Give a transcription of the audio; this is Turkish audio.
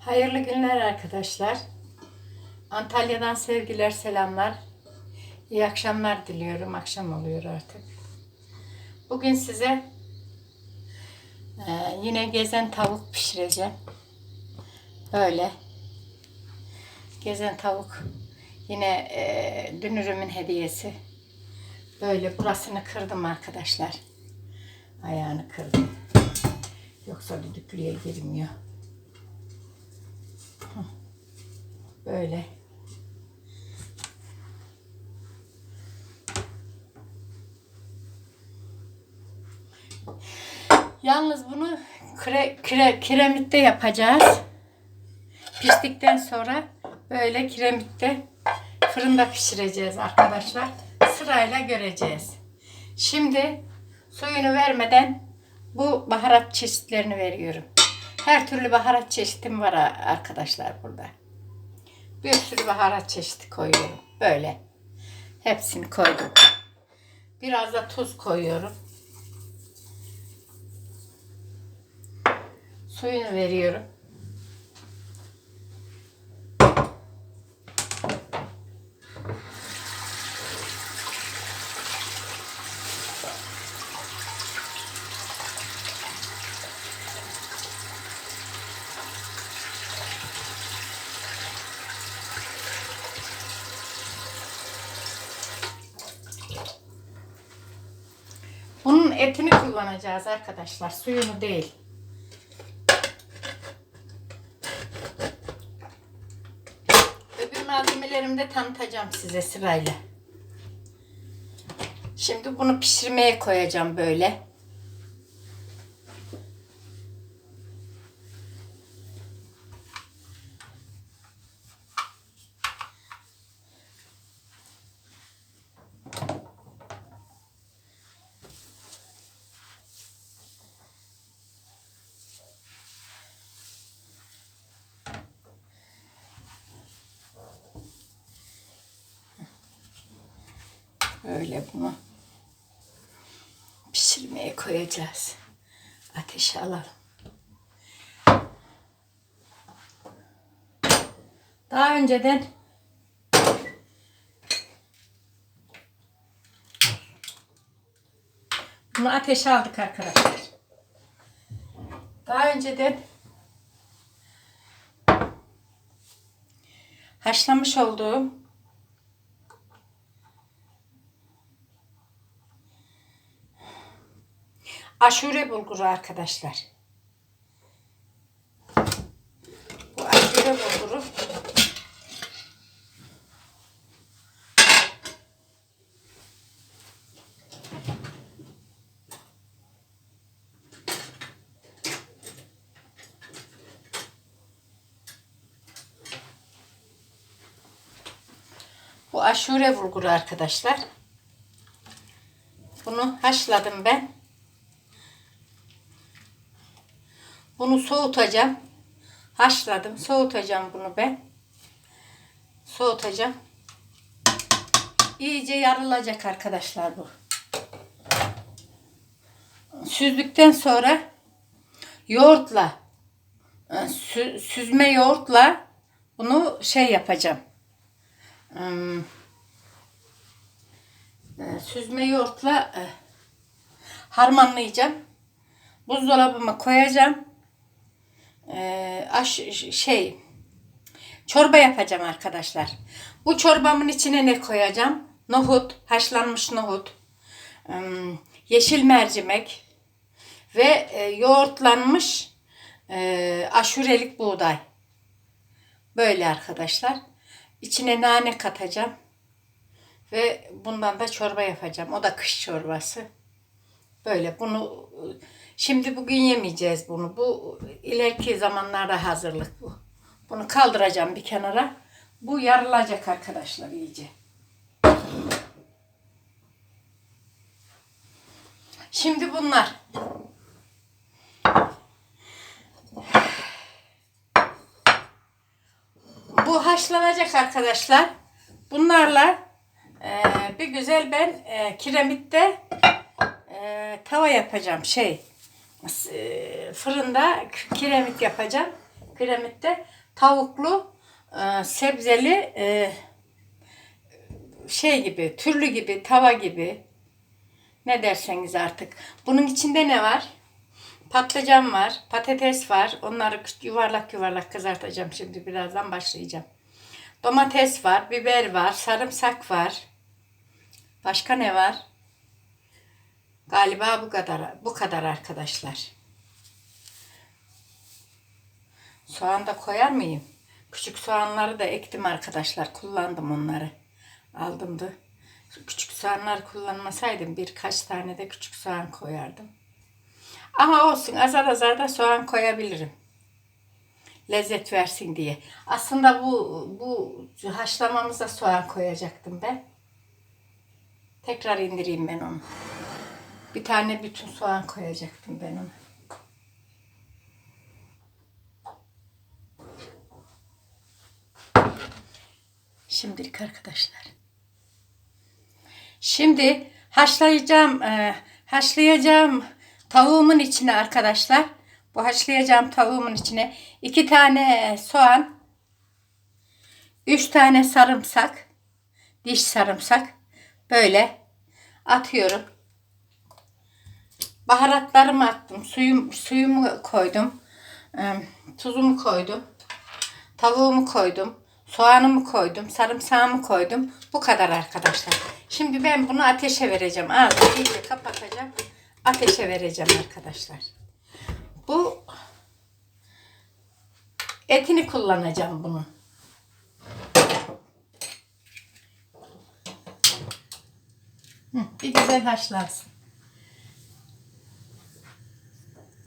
Hayırlı günler arkadaşlar. Antalya'dan sevgiler, selamlar. İyi akşamlar diliyorum. Akşam oluyor artık. Bugün size e, yine gezen tavuk pişireceğim. Böyle. Gezen tavuk. Yine e, dünürümün hediyesi. Böyle burasını kırdım arkadaşlar. Ayağını kırdım. Yoksa düdüklüye girmiyor. Böyle. Yalnız bunu kre, kre, kiremitte yapacağız. Piştikten sonra böyle kiremitte fırında pişireceğiz arkadaşlar. Sırayla göreceğiz. Şimdi suyunu vermeden bu baharat çeşitlerini veriyorum. Her türlü baharat çeşitim var arkadaşlar burada. Bir sürü baharat çeşidi koyuyorum. Böyle. Hepsini koydum. Biraz da tuz koyuyorum. Suyunu veriyorum. Bunun etini kullanacağız arkadaşlar. Suyunu değil. Öbür malzemelerimi de tanıtacağım size sırayla. Şimdi bunu pişirmeye koyacağım böyle. Böyle bunu pişirmeye koyacağız. Ateşe alalım. Daha önceden bunu ateşe aldık arkadaşlar. Daha önceden haşlamış olduğum aşure bulguru arkadaşlar. Bu aşure bulguru Bu aşure bulguru arkadaşlar. Bunu haşladım ben. Bunu soğutacağım. Haşladım. Soğutacağım bunu ben. Soğutacağım. İyice yarılacak arkadaşlar bu. Süzdükten sonra yoğurtla e, sü- süzme yoğurtla bunu şey yapacağım. Hmm, e, Süzme yoğurtla e, harmanlayacağım. Buzdolabıma koyacağım e, aş, şey çorba yapacağım arkadaşlar. Bu çorbamın içine ne koyacağım? Nohut, haşlanmış nohut, yeşil mercimek ve e, yoğurtlanmış e, aşurelik buğday. Böyle arkadaşlar. İçine nane katacağım. Ve bundan da çorba yapacağım. O da kış çorbası. Böyle bunu şimdi bugün yemeyeceğiz bunu. Bu ileriki zamanlarda hazırlık bu. Bunu kaldıracağım bir kenara. Bu yarılacak arkadaşlar iyice. Şimdi bunlar. Bu haşlanacak arkadaşlar. Bunlarla e, bir güzel ben e, kiremitte e, tava yapacağım şey e, fırında kiremit yapacağım. Piramitte tavuklu, e, sebzeli e, şey gibi, türlü gibi, tava gibi. Ne derseniz artık. Bunun içinde ne var? Patlıcan var, patates var. Onları yuvarlak yuvarlak kızartacağım şimdi. Birazdan başlayacağım. Domates var, biber var, sarımsak var. Başka ne var? Galiba bu kadar bu kadar arkadaşlar. Soğan da koyar mıyım? Küçük soğanları da ektim arkadaşlar. Kullandım onları. Aldım da. Küçük soğanlar kullanmasaydım birkaç tane de küçük soğan koyardım. Ama olsun azar azar da soğan koyabilirim. Lezzet versin diye. Aslında bu bu haşlamamıza soğan koyacaktım ben. Tekrar indireyim ben onu. Bir tane bütün soğan koyacaktım ben ona. Şimdilik arkadaşlar. Şimdi haşlayacağım, e, haşlayacağım tavuğumun içine arkadaşlar. Bu haşlayacağım tavuğumun içine iki tane soğan, üç tane sarımsak, diş sarımsak böyle atıyorum. Baharatlarımı attım. Suyum, suyumu koydum. e, Tuzumu koydum. Tavuğumu koydum. Soğanımı koydum. Sarımsağımı koydum. Bu kadar arkadaşlar. Şimdi ben bunu ateşe vereceğim. Ağzını iyice kapatacağım. Ateşe vereceğim arkadaşlar. Bu etini kullanacağım bunu. Bir güzel haşlansın.